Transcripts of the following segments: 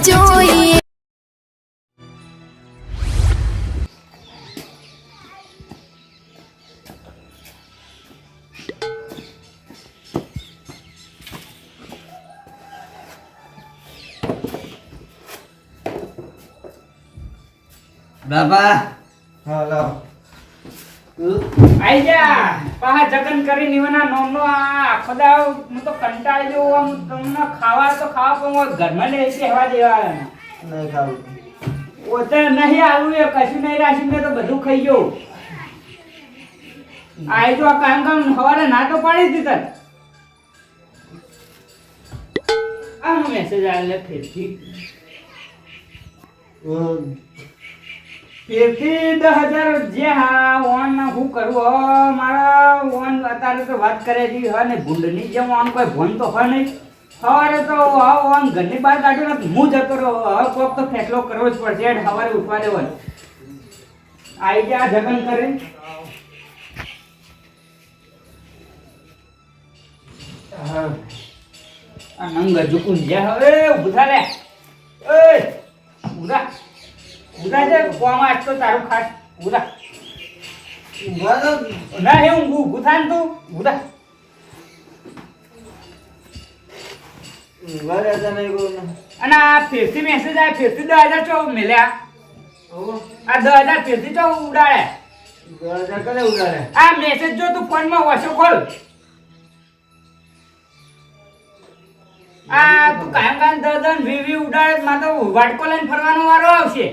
જોઈએ બાબા હા લાવ આઈ જા પાહા જગન કરી નીવના નોમનો આ આખો હું તો કંટાળી ગયો આમ તમને ખાવા તો ખાવા પણ હું ઘરમાં ને એસી હવા દેવા નહીં ખાવું. ઓ નહીં આવું એ કશું નહીં રાશી મેં તો બધું ખાઈ ગયો. આઈ તો આ કામ કામ હવારે ના તો પાડી દીધી. તને આ મેસેજ આવે ફેરથી ફેરથી દસ હજાર જે હા, ઓન હું કરું હવે મારા ઓન અત્યારે તો વાત કરે છે, અને ભૂંડની જેમ આમ કોઈ ભોન તો હોય નહીં. સવારે તો હવે ઓન ઘરની બહાર કાઢ્યો નથી હું જતો રહ્યો હવે કોક તો ફેંકલો કરવો જ પડશે હેડ સવારે ઉઠવા દેવો આવી ગયા જગન કરે. હા. નંગ ઝુકું જ્યાં હવે, ઊભા ઓય ઉધા ઉધા છે? કોમ આજ તારું ખાસ ઉધા ના હે હું ઊભું થાય ને તું. ઉધા અને આ ફેરથી મેસેજ આવે ફેરથી દસ હજાર ચો મેલ્યા? આ દસ હજાર ફેરથી ચો ઉડાડે? આ મેસેજ જો તું ફોનમાં વાંચો ખોલ. આ તું કાયમ કાયમ દસ દસ વી વી ઉડાડે માં તો વાટકો લઈને ફરવાનો વારો આવશે.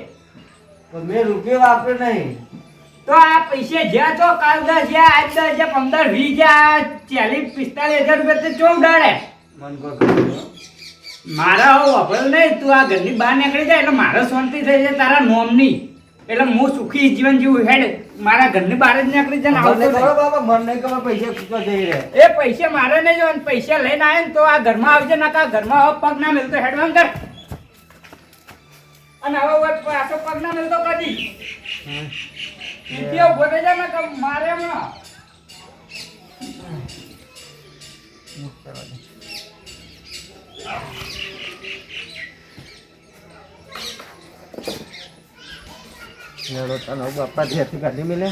મેં રૂપિયો વાપર્યો નહીં. તો આ પૈસે જ્યાં તો કાલ દસ જ્યાં આજ દસ જ્યાં પંદર વીસ જ્યાં ચાલીસ પિસ્તાલીસ હજાર રૂપિયા તો ચો ઉડાડે? મન કોઈ મારા હવે વાપરેલ નહીં. તું આ ઘરની બહાર નીકળી જાય એટલે મારે શાંતિ થઈ જાય તારા નોમની. એટલે હું સુખી જીવન જીવું હેડ. મારા ઘરની બહાર જ નીકળી જાય આવતો મને ખબર બાબા મન નહીં ખબર પૈસા ક્યાં જઈ રહે એ પૈસા મારે નહીં જોવાનું પૈસા લઈને આવે ને તો આ ઘરમાં આવજે ના કા ઘરમાં પગ ના મિલતો હેડવાન કર. અને હવે વચ પાછો પગ ના મિલતો કદી ઈથી ઊભો થઈ જા નકર મારે હમણાં લેડો તને બાપા ઘેરથી કાઢી મેલે.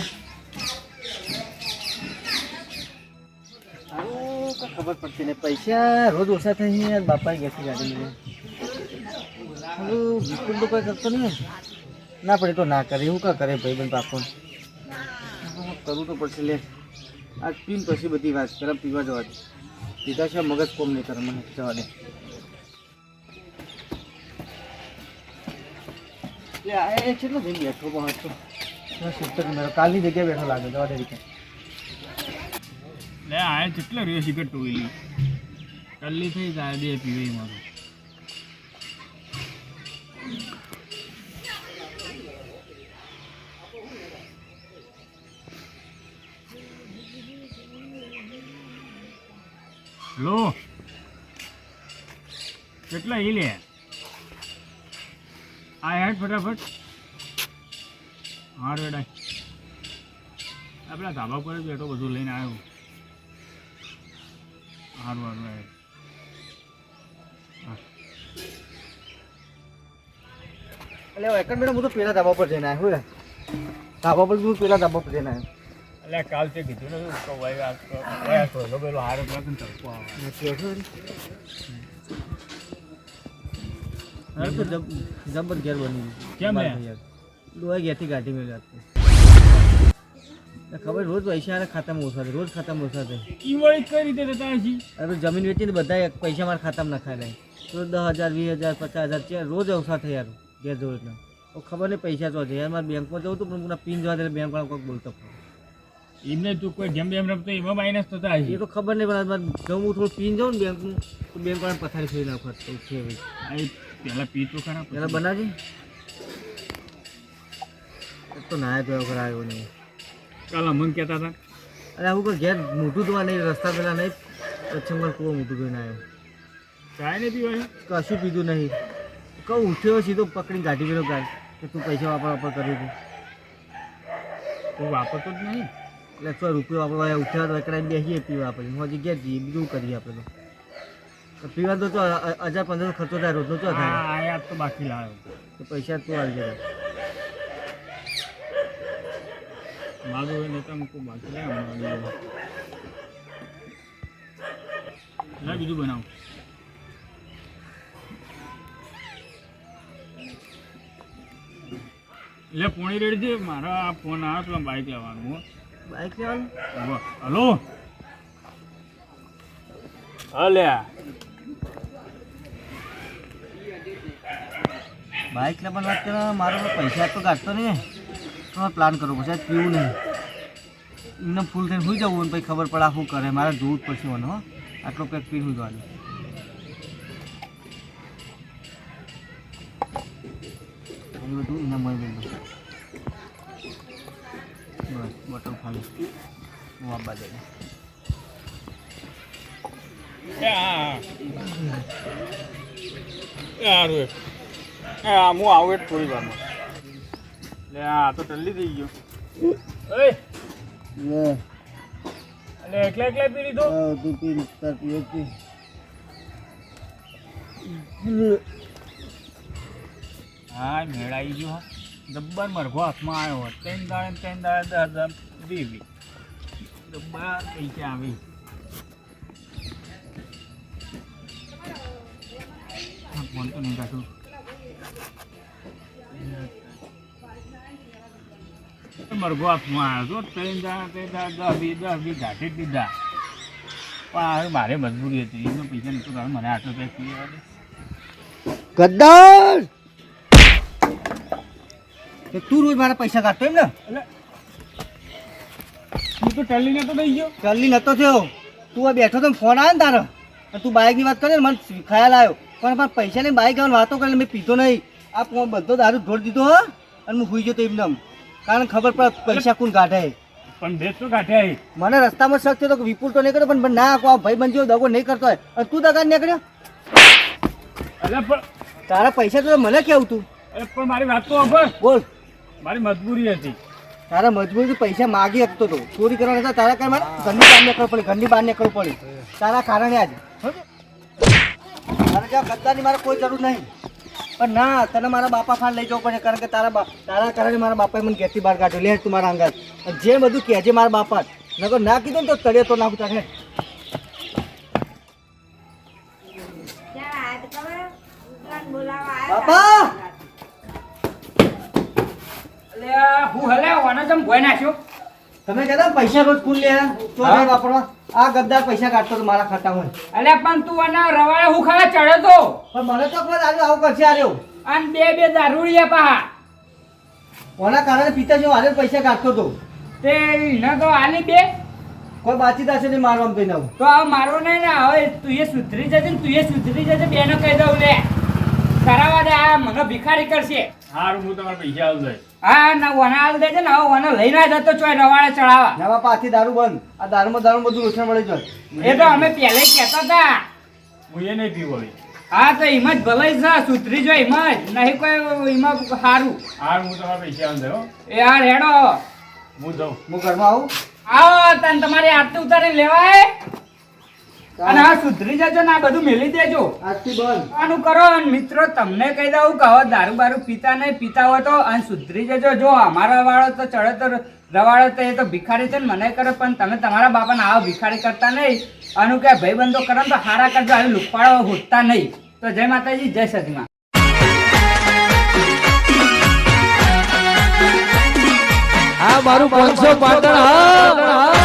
આવું કઈ ખબર પડતી નહીં. પૈસા રોજ ઓછા થઈ છે અને બાપા ઘેરથી કાઢી મેલે. હાલું બિલકુલ તો કોઈ કરતો નહીં ના પડે તો ના કરે. એવું કા કરે ભાઈ બેન બાપો કરવું તો પડશે લે. આજ પીન પછી બધી વાત. પેલા પીવા જવા દે. પીધા છે મગજ કોમ નહીં કરે મને જવા દે. લે આ એ કેટલો થઈ બેઠો પણ હતો. સિસ્ટર મેરો કાલની જગ્યાએ બેઠો લાગે જવા દે રીતે. લે આ કેટલા રહ્યો સિગરેટ ટોઈલી કલ્લી થઈ જાય બે પીવી મારું લો. કેટલા ઈ લે? આ હેડ ફટાફટ. હાર વેડાય આપણા ધાબા પર જ બેઠો, બધું લઈને આવ્યો. સારું હેડ એટલે એકણ મેડમ હું તો પેલા ધાબા પર જઈને આવ્યો ધાબા પર હું પેલા ધાબા પર જઈને આવ્યો. એટલે કાલ તે કીધું ને તો તો વયા તો પેલો હારો તો ને તડકો આવે. ને. તો જબ જબર ઘેર બની કેમ લે? લોહી ઘેરથી ગાડી મેળવી આપતી ખબર રોજ પૈસા ખાતામાં ઓછા રોજ ખાતામાં ઓછા થાય. ઈ વળી કઈ રીતે થતા હશે? હવે જમીન વેચીને બધા પૈસા મારા ખાતામાં નખાય રોજ દસ હજાર વીસ હજાર પચાસ હજાર છે રોજ ઓછા થાય યાર ઘેર જવું એટલે ખબર નહીં પૈસા તો છે. યાર મારે બેંકમાં જવું હતું પણ મને પિન જવા દે બેંક વાળા કોઈક બોલતો એમને તું કોઈ ગેમ બેમ રમતો એમાં માઇનસ થતા એ તો ખબર નહીં પણ હું થોડું પીન જાઉં ને બેંકનું તો બેંક વાળા પથારી થઈ નાખવા તો છે ભાઈ પહેલાં પી તો ખરા પહેલાં બનાવજે એક તો નાયા ધોયા વગર આવ્યો નહીં. કાલ અમન કહેતા હતા. અરે આવું કોઈ ઘેર મોટું ધોવા નહીં રસ્તા પહેલાં નહીં પછી મારે કૂવો મોટું ધોઈને આવ્યો. ચાય નહીં પીવાય? કશું પીધું નહીં. કહું ઉઠ્યો સીધો પકડીને ગાઢી ગયો ગાડી કે તું પૈસા વાપર વાપર કર્યું તું વાપરતો જ નહીં. એટલે સો રૂપિયો ઉઠ્યા તો એકડા બેસીએ પીવા આપણે હું હજી ગયા જઈએ બીજું કરીએ આપણે તો? પીવા તો હજાર પંદરસો ખર્ચો થાય રોજનો ચો થાય. આ તો બાકી લાવ્યો તો પૈસા તું આવી જાય. માગો હોય નતા મૂકો બાકી લે ના બીજું. બનાવું. લે પોણી રેડી છે. મારા આ ફોન આવે પેલા બાઈક લેવાનું. બાઇક લેવાનું. હલો હલે બાઇક લેવાની વાત કરો મારો પૈસા તો કાઢતો નહીં. તો પ્લાન કરવો પડશે પીવું નહીં. એમને ફૂલ થઈને સુઈ જવું પછી ખબર પડે આ શું કરે મારે જોવું જ પડશે મને હો. આટલો પેક પીને સુઈ જવાનું. એ બધું એના મળી ગયું બોટલ ખાલી હું આપવા દે એ હા સારું એ હા હું આવું એટલે થોડી વારમાં. લે આ તો ટલ્લી થઈ ગયો. ઓય. એટલે એકલા એકલા પી લીધો? તું પી તાર પીએ પી. હા મેળ આવી ગયો ડબ્બા મારો હાથમાં આવ્યો ત્રણ દાડે ત્રણ દાડે દસ હજાર દેવી. ડબ્બા પૈસા આવી. ફોન તો આવ્યો હતો. ત્રણ દાડા ત્રણ દાડા દસ દીધા. પણ હવે મારે મજબૂરી હતી. એનો પૈસા નહોતો મને આટલો પૈસા તો રોજ મારા પૈસા કાઢતો એમ ને? હું તો ટલી નતો થઈ ગયો. ટલી નતો થયો. તું આ બેઠો તો ફોન આવ્યો ને તારો. તું બાઇકની વાત કરે ને મને ખ્યાલ આવ્યો પણ મારા પૈસા ને બાઇક આવવાની વાતો કરે મેં પીધો નહીં. આ ફોન બધો દારૂ ઢોળ દીધો અને હું સુઈ જતો એમને કારણ ખબર પડે પૈસા કોણ કાઢે. પણ બેસ તો કાઢે મને રસ્તામાં શક થયો તો વિપુલ તો નહીં કર્યો પણ ના આ ભાઈ બનજો દગો નહીં કરતો હોય. અને તું દગા નીકળ્યો? પણ તારા પૈસા તો મને કેવું તું? પણ મારી વાત તો બોલ. મારી મજબૂરી હતી. તારા મજબૂરી પૈસા માગી શકતો તો. ચોરી કરવાના હતા તારા કારણે મારે ઘરની બહાર નીકળવું પડે, ઘરની બહાર નીકળવું પડે. તારા કારણે આજે? મારે ત્યાં ગદ્દાની મારે કોઈ જરૂર નહીં. પણ ના, તને મારા બાપા ખાન લઈ જવું પડે, કારણ કે તારા તારા કારણે મારા બાપાએ મને ઘેરથી બહાર કાઢ્યો. લે તું મારા અંગાત. જે બધું કહેજે મારા બાપા નકર ના કીધું ને તો તળિયો તો નાખું તારે. હું હલે ઓને જમ ભોય નાખ્યો. તમે કહેતા પૈસા રોજ કુલ લે તો હા. વાપરવા? આ ગદ્દાર પૈસા કાઢતો તો મારા ખાતામાં એટલે પણ તું આના રવાડે હું ખાવા ચડ્યો તો? પણ મને તો કોઈ આજે આવું કરશે આર્યો. અને બે બે દારૂડિયા પાહા. કોના કારણે પિતાજી હારે પૈસા કાઢતો હતો તે એને તો આલી બે. કોઈ બાચી થશે નહીં મારવા આમ થઈને તો આ મારો નહીં ને હવે તું એ સુધરી જજે ને તું એ સુધરી જજે બેનો કહી દઉં લે. કરાવવા દે આ મને ભિખારી કરશે. હારું હું તમારા પૈસા આવું જાય હા ના વના આલ દેજે ને હવે વના લઈને જ જતો ચોય રવાડે ચડાવવા. ના બાપા દારૂ બંધ. આ દારૂમાં દારૂ બધું ઓછા મળી જાય. એ તો અમે પહેલે કહેતા હતા. હું એ નહીં પીવું હવે. હા તો એમાં જ ભલે છે સુધરી જો એમાં જ. નહીં કોઈ એમાં સારું હારું હું તમારા પૈસા આવું એ યાર હેડો હું જાઉં. હું ઘરમાં આવું. આવો તને તમારે આરતી ઉતારી લેવાય. અને આ સુધરી જજો ને આ બધું મેલી દેજો. આજથી બંધ. આનું કરો અને મિત્રો તમને કહી દઉં કે હવે દારૂ બારૂ પીતા નહીં પીતા હોય તો અને સુધરી જજો. જો અમારા વાળો તો ચડે તો રવાડો તો એ તો ભિખારી છે ને મને કરે પણ તમે તમારા બાપાને આવો ભિખારી કરતા નહીં. આનું કે ભાઈબંધો કરો તો હારા કરજો આવી લુકપાડો હોતા નહીં. તો જય માતાજી જય સતીમાં આ મારું પાંચસો પાટણ હા.